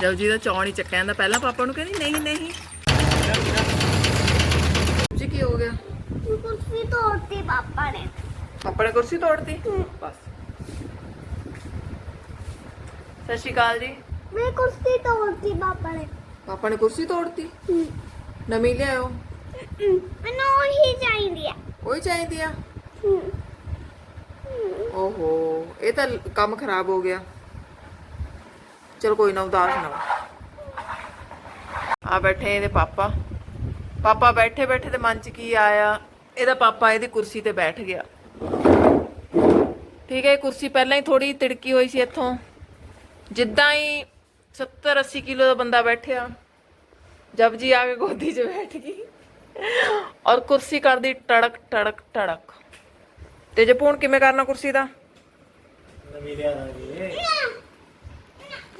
ਜਬ ਜੀ ਦਾ ਚੌਣ ਹੀ ਚੱਕਿਆ ਜਾਂਦਾ। ਪਹਿਲਾਂ ਪਾਪਾ ਨੂੰ ਕਹਿੰਦੀ ਨਹੀਂ ਨਹੀਂ। ਜੀ ਕੀ ਹੋ ਗਿਆ? ਕੁਰਸੀ ਤੋੜਤੀ ਪਾਪਾ ਨੇ। ਪਾਪਾ ਨੇ ਕੁਰਸੀ ਤੋੜਤੀ? ਬਸ। ਸਤਿ ਸ਼੍ਰੀ ਅਕਾਲ ਜੀ। ਮੈਂ ਕੁਰਸੀ ਤੋੜਤੀ ਪਾਪਾ ਨੇ। ਪਾਪਾ ਨੇ ਕੁਰਸੀ ਤੋੜਤੀ? ਨਵੀਂ ਲਿਆਓ ਮੈਨੂੰ ਉਹੀ ਚਾਹੀਦੀ ਆ। ਉਹੀ ਚਾਹੀਦੀ ਆ? ਓਹੋ ਇਹ ਤਾਂ ਕੰਮ ਖਰਾਬ ਹੋ ਗਿਆ। ਚਲ ਕੋਈ ਨਾ, ਉਦਾਸ ਨਾ ਆ ਬੈਠੇ ਇਹਦੇ ਪਾਪਾ। ਪਾਪਾ ਬੈਠੇ ਬੈਠੇ ਤੇ ਮਨ ਚ ਕੀ ਆਇਆ? ਇਹਦਾ ਪਾਪਾ ਇਹਦੀ ਕੁਰਸੀ ਤੇ ਬੈਠ ਗਿਆ। ਠੀਕ ਹੈ ਕੁਰਸੀ ਪਹਿਲਾਂ ਹੀ ਥੋੜੀ ਤਿੜਕੀ ਹੋਈ ਸੀ ਇੱਥੋਂ। ਜਿੱਦਾਂ ਹੀ 70 80 ਕਿਲੋ ਦਾ ਬੰਦਾ ਬੈਠਿਆ ਜਬ ਜੀ ਆ ਕੇ ਗੋਦੀ 'ਚ ਬੈਠ ਗਈ। ਔਰ ਕੁਰਸੀ ਕਰਦੀ ਟੜਕ ਟੜਕ ਟੜਕ। ਤੇ ਜੇ ਹੁਣ ਕਿਵੇਂ ਕਰਨਾ ਕੁਰਸੀ ਦਾ? ਨਵੀਂ ਲਿਆ ਦਾਂਗੇ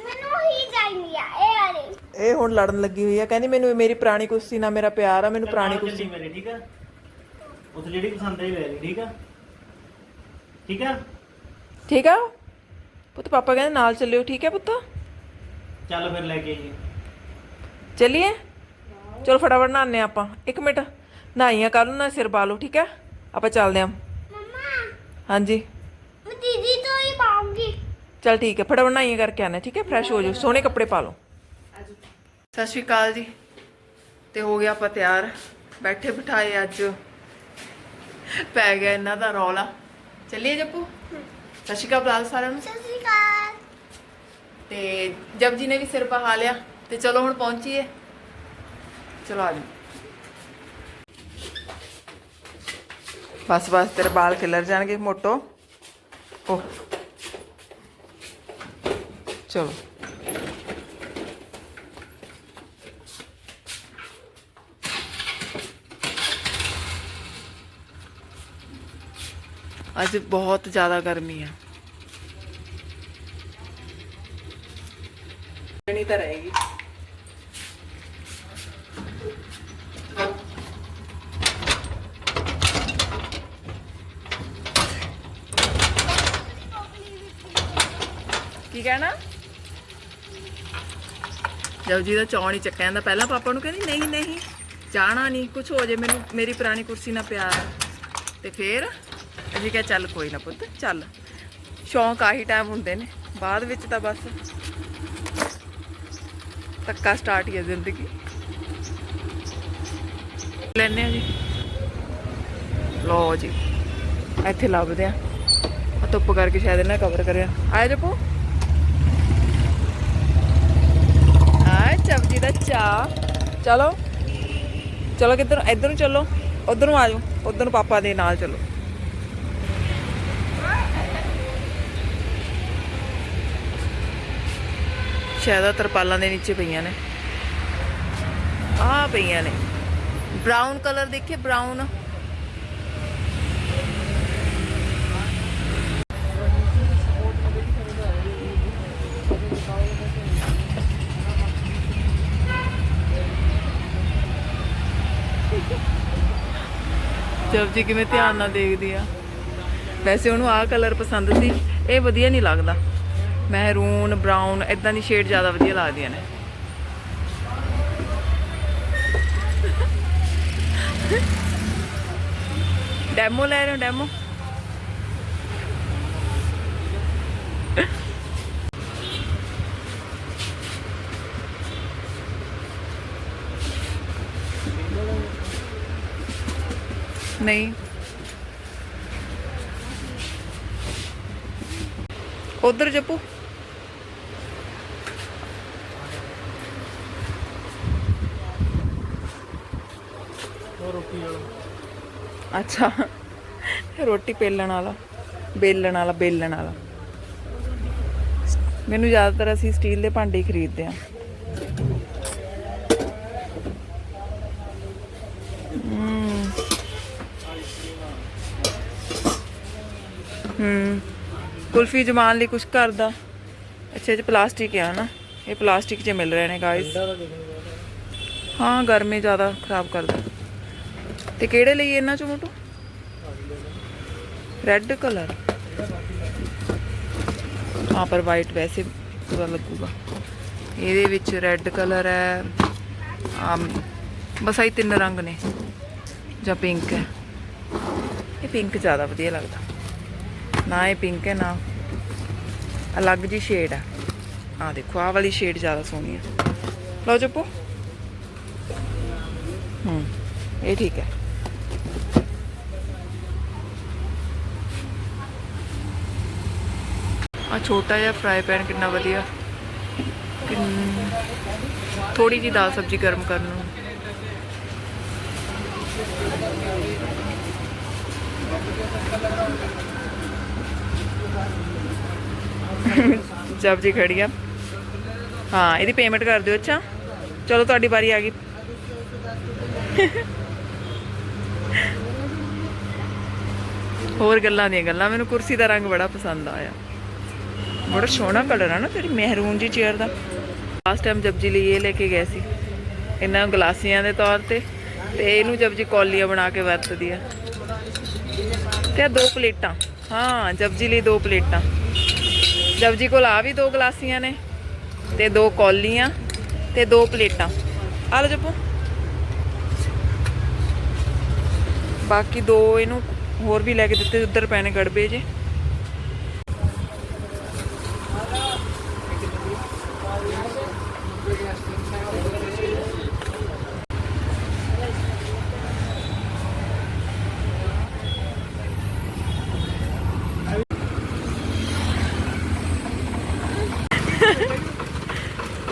ਮੈਨੂੰ ਉਹੀ ਚਾਹੀਦੀ ਆ ਇਹ ਵਾਲੀ। ਇਹ ਹੁਣ ਲੜਨ ਲੱਗੀ ਹੋਈ ਆ ਕਹਿੰਦੀ ਮੈਨੂੰ ਮੇਰੀ ਪੁਰਾਣੀ ਕੁਰਸੀ ਨਾਲ ਮੇਰਾ ਪਿਆਰ ਆ ਮੈਨੂੰ ਪੁਰਾਣੀ ਕੁਰਸੀ ਮੇਰੇ ਠੀਕ ਆ? ਉੱਥੇ ਜਿਹੜੀ ਪਸੰਦ ਆਈ ਲੈ ਲਈ ਠੀਕ ਆ? ਠੀਕ ਆ? ਠੀਕ ਆ? ਪੁੱਤ ਪਾਪਾ ਕਹਿੰਦੇ ਨਾਲ ਚੱਲਿਓ ਠੀਕ ਹੈ ਪੁੱਤ? ਚੱਲ ਫਿਰ ਲੈ ਕੇ ਆਈਏ। ਚੱਲੀਏ? ਚਲੋ ਫਟਾਫਟ ਨਹਾਉਂਦੇ ਹਾਂ ਆਪਾਂ। ਇੱਕ ਮਿੰਟ ਨਹਾਈਆਂ ਕੱਲ ਨੂੰ ਨਾ ਸਿਰ ਪਾ ਲਓ ਠੀਕ ਹੈ ਆਪਾਂ ਚੱਲਦੇ ਹਾਂ। ਮੰਮਾ। ਹਾਂਜੀ। ਚਲ ਠੀਕ ਹੈ ਫਟਾਫਟ ਨਹਾਈਆਂ ਕਰਕੇ ਆਣਾ ਠੀਕ ਹੈ? ਫਰੈਸ਼ ਹੋ ਜਾਓ ਸੋਹਣੇ ਕੱਪੜੇ ਪਾ ਲਓ। ਸਤਿ ਸ਼੍ਰੀ ਅਕਾਲ ਜੀ। ਤੇ ਹੋ ਗਿਆ ਆਪਾਂ ਤਿਆਰ। ਬੈਠੇ ਬਿਠਾਏ ਅੱਜ। ਪੈ ਗਿਆ ਇਹਨਾਂ ਦਾ ਰੌਲਾ। ਚੱਲੀਏ ਜੱਪੂ? ਸਤਿ ਸ਼੍ਰੀ ਅਕਾਲ ਬਲਾਲ ਸਾਰਿਆਂ ਨੂੰ। ਸਤਿ ਸ਼੍ਰੀ ਅਕਾਲ। ਤੇ ਜਬ ਜੀ ਨੇ ਵੀ ਸਿਰ ਪਹਾ ਲਿਆ। ਤੇ ਚਲੋ ਹੁਣ ਪਹੁੰਚੀਏ। ਚਲੋ ਆ ਜਾਓ। ਬਸ ਬਸ ਤੇਰੇ ਬਾਲ ਖਿਲਰ ਜਾਣਗੇ ਮੋਟੋ। ਓ। ਚਲੋ ਅੱਜ ਬਹੁਤ ਜ਼ਿਆਦਾ ਗਰਮੀ ਆ ਨਹੀਂ ਤਾਂ ਰਹੇਗੀ ਕੀ ਕਹਿਣਾ ਜਬ ਜੀ ਦਾ ਚੌਣ ਹੀ ਚੱਕਿਆ ਜਾਂਦਾ। ਪਹਿਲਾਂ ਪਾਪਾ ਨੂੰ ਕਹਿੰਦੀ, ਨਹੀਂ ਨਹੀਂ, ਜਾਣਾ ਨਹੀਂ ਕੁਝ ਹੋ ਜੇ, ਮੈਨੂੰ, ਮੇਰੀ ਪੁਰਾਣੀ ਕੁਰਸੀ ਨਾਲ ਪਿਆਰ ਹੈ। ਤੇ ਫੇਰ ਅਸੀਂ ਕਿਹਾ, ਚੱਲ ਕੋਈ ਨਾ ਪੁੱਤ, ਚੱਲ। ਸ਼ੌਂਕ ਆਹੀ ਟਾਈਮ ਹੁੰਦੇ ਨੇ। ਬਾਅਦ ਵਿੱਚ ਤਾਂ ਬਸ ਤੱਕਾ ਸਟਾਰਟ ਹੀ ਹੈ ਜ਼ਿੰਦਗੀ। ਲੈਨੇ ਆ ਜੀ। ਲੋ ਜੀ, ਇੱਥੇ ਲੱਭਦੇ ਆ। ਧੁੱਪ ਕਰਕੇ ਸ਼ਾਇਦ ਇਹਨਾਂ ਕਵਰ ਕਰਿਆ। ਆਇਆ ਜਪੋ? ਆ ਦਾ ਚਾ ਚਲੋ। ਚਲੋ ਕਿੱਧਰ ਇੱਧਰ ਨੂੰ ਚੱਲੋ। ਉਧਰ ਨੂੰ ਆ ਜਾਓ। ਉਧਰ ਨੂੰ ਪਾਪਾ ਦੇ ਨਾਲ ਚੱਲੋ। ਸ਼ਾਇਦ ਤਰਪਾਲਾਂ ਦੇ ਨੀਚੇ ਪਈਆਂ ਨੇ। ਆ ਪਈਆਂ ਨੇ। ਬ੍ਰਾਊਨ ਕਲਰ ਦੇਖੇ? ਬ੍ਰਾਊਨ ਜਬ ਜੀ, ਕਿਵੇਂ ਧਿਆਨ ਨਾਲ ਦੇਖਦੀ ਆ। ਵੈਸੇ ਉਹਨੂੰ ਆਹ ਕਲਰ ਪਸੰਦ ਸੀ, ਇਹ ਵਧੀਆ ਨਹੀਂ ਲੱਗਦਾ। ਮਹਿਰੂਨ ਬ੍ਰਾਊਨ ਇਦਾਂ ਦੀ ਸ਼ੇਡ ਜ਼ਿਆਦਾ ਵਧੀਆ ਲੱਗਦੀਆਂ ਨੇ। ਡੈਮੋ ਲੈ ਰਹੇ ਹੋ, ਡੈਮੋ? ਨਹੀਂ। ਉਧਰ ਜਪੂ। ਰੋਟੀ ਵਾਲਾ ਅੱਛਾ। ਰੋਟੀ ਪੇਲਣ ਵਾਲਾ, ਬੇਲਣ ਵਾਲਾ ਬੇਲਣ ਵਾਲਾ। ਮੈਨੂੰ ਜ਼ਿਆਦਾਤਰ ਅਸੀਂ ਸਟੀਲ ਦੇ ਭਾਂਡੇ ਹੀ ਖਰੀਦਦੇ ਆ ਹੂੰ ਕੁਲਫੀ ਜਮਾਨ ਲਈ ਕੁਝ ਕਰਦਾ ਅੱਛਾ ਇਹ 'ਚ ਪਲਾਸਟਿਕ ਆ ਨਾ। ਇਹ ਪਲਾਸਟਿਕ 'ਚ ਮਿਲ ਰਹੇ ਨੇ ਗਾਇਸ ਹਾਂ ਗਰਮੀ ਜ਼ਿਆਦਾ ਖਰਾਬ ਕਰਦਾ। ਤੇ ਕਿਹੜੇ ਲਈ ਇਹਨਾਂ ਚੋਂ ਮੋਟੋ? ਰੈੱਡ ਕਲਰ ਹਾਂ ਪਰ ਵਾਈਟ ਵੈਸੇ ਪੂਰਾ ਲੱਗੂਗਾ। ਇਹਦੇ ਵਿੱਚ ਰੈੱਡ ਕਲਰ ਹੈ। ਆਮ ਬਸ ਆਹੀ ਤਿੰਨ ਰੰਗ ਨੇ। ਜਾਂ ਪਿੰਕ ਹੈ। ਇਹ ਪਿੰਕ ਜ਼ਿਆਦਾ ਵਧੀਆ ਲੱਗਦਾ। ਨਾ ਇਹ ਪਿੰਕ ਹੈ, ਨਾ ਅਲੱਗ ਜੀ ਸ਼ੇਡ ਆ ਆ ਦੇਖੋ, ਆਹ ਵਾਲੀ ਸ਼ੇਡ ਜ਼ਿਆਦਾ ਸੋਹਣੀ ਹੈ। ਲਓ ਜੱਪੂ ਹੂੰ, ਇਹ ਠੀਕ ਹੈ। ਆ ਛੋਟਾ ਜਿਹਾ ਫਰਾਈ ਪੈਨ ਕਿੰਨਾ ਵਧੀਆ। ਥੋੜੀ ਜੀ ਦਾਲ ਸਬਜ਼ੀ ਗਰਮ ਕਰਨ ਨੂੰ। ਸਬਜ਼ੀ ਖੜੀ ਆ। ਹਾਂ, ਇਹਦੀ ਪੇਮੈਂਟ ਕਰ ਦਿਓ, ਅੱਛਾ। ਚਲੋ, ਤੁਹਾਡੀ ਵਾਰੀ ਆ ਗਈ। ਹੋਰ ਗੱਲਾਂ ਦੀਆਂ ਗੱਲਾਂ, ਮੈਨੂੰ ਕੁਰਸੀ ਦਾ ਰੰਗ ਬੜਾ ਪਸੰਦ ਆਇਆ। ਬੜਾ ਸੋਹਣਾ ਕਲਰ ਆ ਨਾ ਤੇਰੀ, ਮਹਿਰੂਨ ਜੀ ਚੇਅਰ ਦਾ। ਲਾਸਟ ਟਾਈਮ ਜਪਜੀ ਲਈ ਇਹ ਲੈ ਕੇ ਗਏ ਸੀ, ਇਹਨਾਂ ਗਲਾਸੀਆਂ ਦੇ ਤੌਰ ਤੇ ਤੇ ਇਹਨੂੰ ਜਪਜੀ ਕੌਲੀਆਂ ਬਣਾ ਕੇ ਵਰਤਦੀ ਆ। ਤੇ ਆਹ ਦੋ ਪਲੇਟਾਂ। ਹਾਂ ਜਪਜੀ ਲਈ ਦੋ ਪਲੇਟਾਂ। ਜਪਜੀ ਕੋਲ ਆ ਵੀ ਦੋ ਗਲਾਸੀਆਂ ਨੇ ਤੇ ਦੋ ਕੌਲੀਆਂ ਤੇ ਦੋ ਪਲੇਟਾਂ। ਆ ਲਓ ਜਪੋ। ਬਾਕੀ ਦੋ ਇਹਨੂੰ ਹੋਰ ਵੀ ਲੈ ਕੇ ਦਿੱਤੇ, ਉੱਧਰ ਪਏ ਨੇ ਗੜਬੇ ਜੇ।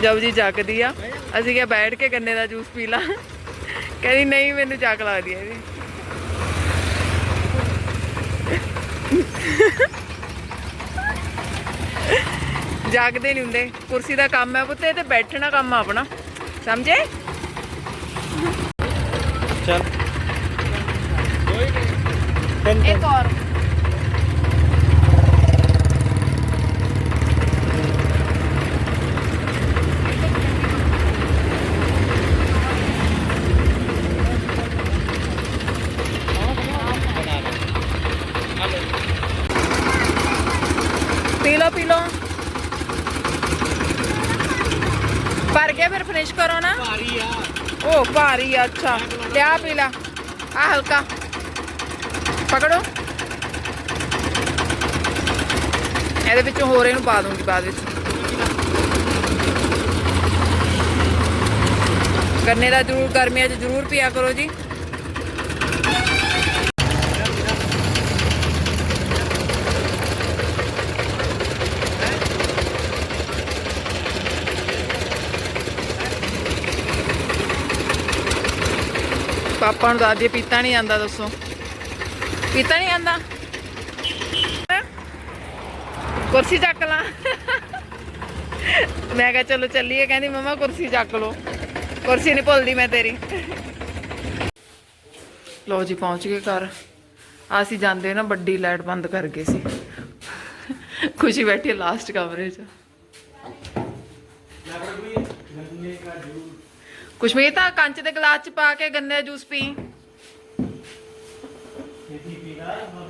ਜਬ ਜੀ ਚੱਕਦੀ ਆ ਅਸੀਂ ਕਿਹਾ ਬੈਠ ਕੇ ਗੰਨੇ ਦਾ ਜੂਸ ਪੀ ਲਾ। ਕਹਿੰਦੀ ਨਹੀਂ ਮੈਨੂੰ ਚੱਕ ਲੱਗਦੀ ਹੈ ਇਹਦੀ ਜਾਗਦੇ ਨਹੀਂ ਹੁੰਦੇ। ਕੁਰਸੀ ਦਾ ਕੰਮ ਹੈ ਪੁੱਤੇ ਤੇ ਬੈਠਣਾ ਕੰਮ ਆ ਆਪਣਾ। ਸਮਝੇ? ਚੱਲ। ਇੱਕ ਔਰ ਪੀ ਲਓ ਪੀ ਲਓ ਭਰ ਗਿਆ ਫਿਰ ਫਿਨਿਸ਼ ਕਰੋ ਨਾ। ਭਾਰੀ ਆ। ਉਹ ਭਾਰੀ ਆ ਅੱਛਾ। ਪੀ ਲਾ। ਆ ਹਲਕਾ। ਪਕੜੋ। ਇਹਦੇ ਵਿੱਚੋਂ ਹੋਰ ਇਹਨੂੰ ਪਾ ਦੂੰਗੀ ਬਾਅਦ ਵਿੱਚ। ਗੰਨੇ ਦਾ ਜ਼ਰੂਰ ਗਰਮੀਆਂ 'ਚ ਜ਼ਰੂਰ ਪੀਆ ਕਰੋ ਜੀ। ਪਾਪਾ ਨੂੰ ਦਾਦੀ ਪੀਤਾ ਨਹੀਂ ਆਂਦਾ ਦੱਸੋ। ਪੀਤਾ ਨਹੀਂ ਆਂਦਾ ਕੁਰਸੀ ਚੱਕ ਲਾ। ਮੈਂ ਕਿਹਾ, ਚਲੋ ਚੱਲੀਏ, ਕਹਿੰਦੀ, ਮਮਾ, ਕੁਰਸੀ ਚੱਕ ਲਓ। ਕੁਰਸੀ ਨਹੀਂ ਭੁੱਲਦੀ ਮੈਂ ਤੇਰੀ। ਲੋ ਜੀ, ਪਹੁੰਚ ਗਏ ਘਰ। ਆ ਅਸੀਂ ਜਾਂਦੇ ਨਾ, ਵੱਡੀ ਲਾਈਟ ਬੰਦ ਕਰ ਗਏ ਸੀ। ਖੁਸ਼ੀ ਬੈਠੀ ਲਾਸਟ ਕਮਰੇ 'ਚ। ਕੁਸ਼ਮੀਰ ਤਾਂ ਕੰਚ ਦੇ ਗਲਾਸ 'ਚ ਪਾ ਕੇ ਗੰਨੇ ਦਾ ਜੂਸ ਪੀ।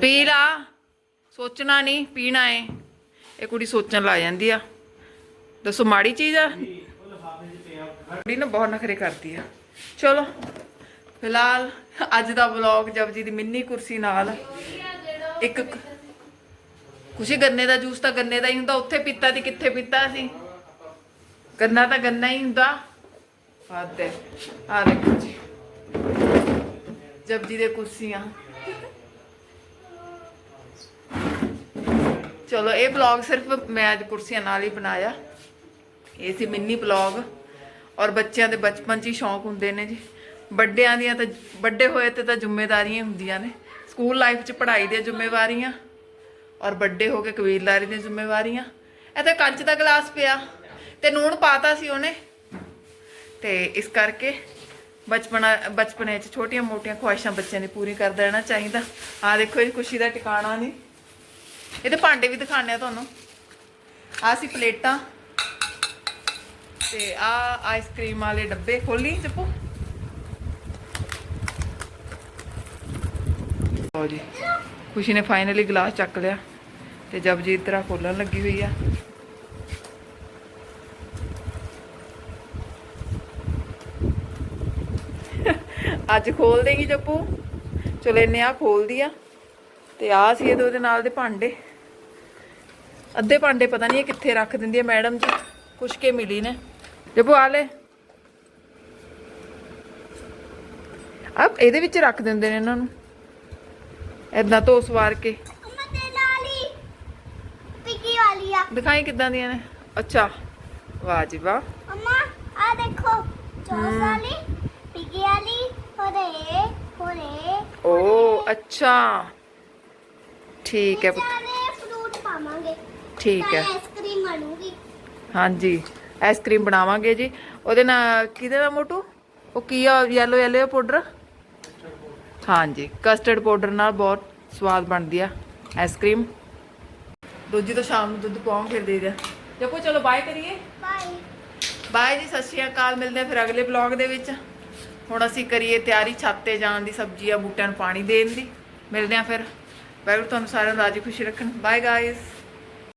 ਪੀ ਲਾ। ਸੋਚਣਾ ਨਹੀਂ ਪੀਣਾ ਏ। ਇਹ ਕੁੜੀ ਸੋਚਣ ਲਾ ਜਾਂਦੀ ਆ। ਦੱਸੋ ਮਾੜੀ ਚੀਜ਼ ਆ? ਕੁੜੀ ਨਾ ਬਹੁਤ ਨਖਰੇ ਕਰਦੀ ਆ। ਚਲੋ, ਫਿਲਹਾਲ ਅੱਜ ਦਾ ਵਲੌਗ ਜਪਜੀ ਦੀ ਮਿੰਨੀ ਕੁਰਸੀ ਨਾਲ ਇੱਕ ਕੁਛ ਗੰਨੇ ਦਾ ਜੂਸ ਤਾਂ ਗੰਨੇ ਦਾ ਹੀ ਹੁੰਦਾ, ਉੱਥੇ ਪੀਤਾ ਸੀ ਕਿੱਥੇ ਪੀਤਾ ਸੀ? ਗੰਨਾ ਤਾਂ ਗੰਨਾ ਹੀ ਹੁੰਦਾ। ਹੱਦ ਹੈ ਆ ਦੇਖੋ ਜੀ। ਜਪਜੀ ਦੇ ਕੁਰਸੀਆਂ। ਚਲੋ, ਇਹ ਵਲੌਗ ਸਿਰਫ ਮੈਂ ਅੱਜ ਕੁਰਸੀਆਂ ਨਾਲ ਹੀ ਬਣਾਇਆ। ਇਹ ਸੀ ਮਿੰਨੀ ਵਲੌਗ ਔਰ ਬੱਚਿਆਂ ਦੇ ਬਚਪਨ 'ਚ ਹੀ ਸ਼ੌਂਕ ਹੁੰਦੇ ਨੇ ਜੀ। ਵੱਡਿਆਂ ਦੀਆਂ ਤਾਂ, ਵੱਡੇ ਹੋਏ ਤੇ ਤਾਂ ਜ਼ਿੰਮੇਵਾਰੀਆਂ ਹੀ ਹੁੰਦੀਆਂ ਨੇ। ਸਕੂਲ ਲਾਈਫ 'ਚ ਪੜ੍ਹਾਈ ਦੀਆਂ ਜ਼ਿੰਮੇਵਾਰੀਆਂ। ਔਰ ਵੱਡੇ ਹੋ ਕੇ ਕਬੀਲਦਾਰੀ ਦੀਆਂ ਜ਼ਿੰਮੇਵਾਰੀਆਂ। ਇਹ ਤਾਂ ਕੰਚ ਦਾ ਗਲਾਸ ਪਿਆ। ਤੇ ਨੂਣ ਪਾਤਾ ਸੀ ਉਹਨੇ। ਤੇ ਇਸ ਕਰਕੇ ਬਚਪਨਾ, ਬਚਪਨੇ 'ਚ ਛੋਟੀਆਂ ਮੋਟੀਆਂ ਖੁਆਇਸ਼ਾਂ ਬੱਚਿਆਂ ਦੀ ਪੂਰੀ ਕਰ ਦੇਣਾ ਚਾਹੀਦਾ। ਆ ਦੇਖੋ ਇਹ ਖੁਸ਼ੀ ਦਾ ਟਿਕਾਣਾ ਨਹੀਂ ਇਹਦੇ ਭਾਂਡੇ ਵੀ ਦਿਖਾਣੇ ਆ ਤੁਹਾਨੂੰ। ਆ ਸੀ ਪਲੇਟਾਂ ਤੇ ਆ ਆਈਸਕ੍ਰੀਮ ਵਾਲੇ ਡੱਬੇ ਖੋਲੀ ਚੱਪੂ। ਲਓ ਜੀ, ਖੁਸ਼ੀ ਨੇ ਫਾਈਨਲੀ ਗਲਾਸ ਚੱਕ ਲਿਆ ਤੇ ਜਪਜੀਤ ਤੇਰਾ ਖੋਲਣ ਲੱਗੀ ਹੋਈ ਆ। ਅੱਜ ਖੋਲ ਦੇਗੀ ਜੱਪੂ। ਚਲੋ ਇਹਨੇ ਆ ਖੋਲਦੀ ਆ। ਤੇ ਆ ਸੀ ਇਹਦੇ ਉਹਦੇ ਨਾਲ ਦੇ ਭਾਂਡੇ। ਅੱਧੇ ਭਾਂਡੇ ਪਤਾ ਨਹੀਂ ਇਹ ਕਿੱਥੇ ਰੱਖ ਦਿੰਦੀ ਹੈ ਮੈਡਮ ਜੀ। ਕੁਛ ਕੇ ਮਿਲੀ ਨੇ। ਜੱਪੂ ਆ ਲੈ। ਆਪ ਇਹਦੇ ਵਿੱਚ ਰੱਖ ਦਿੰਦੇ ਨੇ ਇਹਨਾਂ ਨੂੰ। ਏਦਾਂ ਧੋ ਸਵਾਰ ਕੇ। ਆ। ਦਿਖਾਈ ਕਿੱਦਾਂ ਦੀਆਂ ਨੇ? ਅੱਛਾ। ਵਾਹ ਜੀ ਵਾਹ। ਅਮਾ ਆ ਦੇਖੋ। ਚੌਸ ਵਾਲੀ ਪਿੱਕੀ ਵਾਲੀ। ਹੋਰੇ ਹੋਰੇ ਓ ਅੱਛਾ। ਠੀਕ ਹੈ ਪੁੱਤ, ਸਾਰੇ ਫਰੂਟ ਪਾਵਾਂਗੇ। ਠੀਕ ਹੈ। ਆਈਸਕ੍ਰੀਮ ਬਣੂਗੀ। ਹਾਂਜੀ ਆਈਸਕ੍ਰੀਮ ਬਣਾਵਾਂਗੇ ਜੀ। ਉਹਦੇ ਨਾਲ ਕਿਹਦੇ ਨਾਲ ਮੋਟੂ? ਉਹ ਕੀ ਆ ਯੈਲੋ ਯੈਲੋ ਪਾਊਡਰ ਹਾਂਜੀ ਕਸਟਰਡ ਪਾਊਡਰ ਨਾਲ ਬਹੁਤ ਸਵਾਦ ਬਣਦੀ ਆ ਆਈਸਕ੍ਰੀਮ ਦੂਜੀ ਤੋਂ ਸ਼ਾਮ ਨੂੰ ਦੁੱਧ ਪਾਉਂ ਫਿਰ ਦੇ ਦਿਆ ਦੇਖੋ ਚਲੋ ਬਾਏ ਕਰੀਏ। ਬਾਏ ਬਾਏ ਜੀ ਸਤਿ ਸ਼੍ਰੀ ਅਕਾਲ। ਮਿਲਦੇ ਆ ਫਿਰ ਅਗਲੇ ਬਲੌਗ ਦੇ ਵਿੱਚ। ਹੁਣ ਅਸੀਂ ਕਰੀਏ ਤਿਆਰੀ ਛੱਤ ਤੇ ਜਾਣ ਦੀ ਸਬਜ਼ੀਆਂ ਬੂਟਿਆਂ ਨੂੰ ਪਾਣੀ ਦੇਣ ਦੀ। ਮਿਲਦੇ ਆ ਫਿਰ। ਵਾਹਿਗੁਰੂ ਤੁਹਾਨੂੰ ਸਾਰਿਆਂ ਨੂੰ ਰਾਜੀ ਖੁਸ਼ੀ ਰੱਖਣ। Bye guys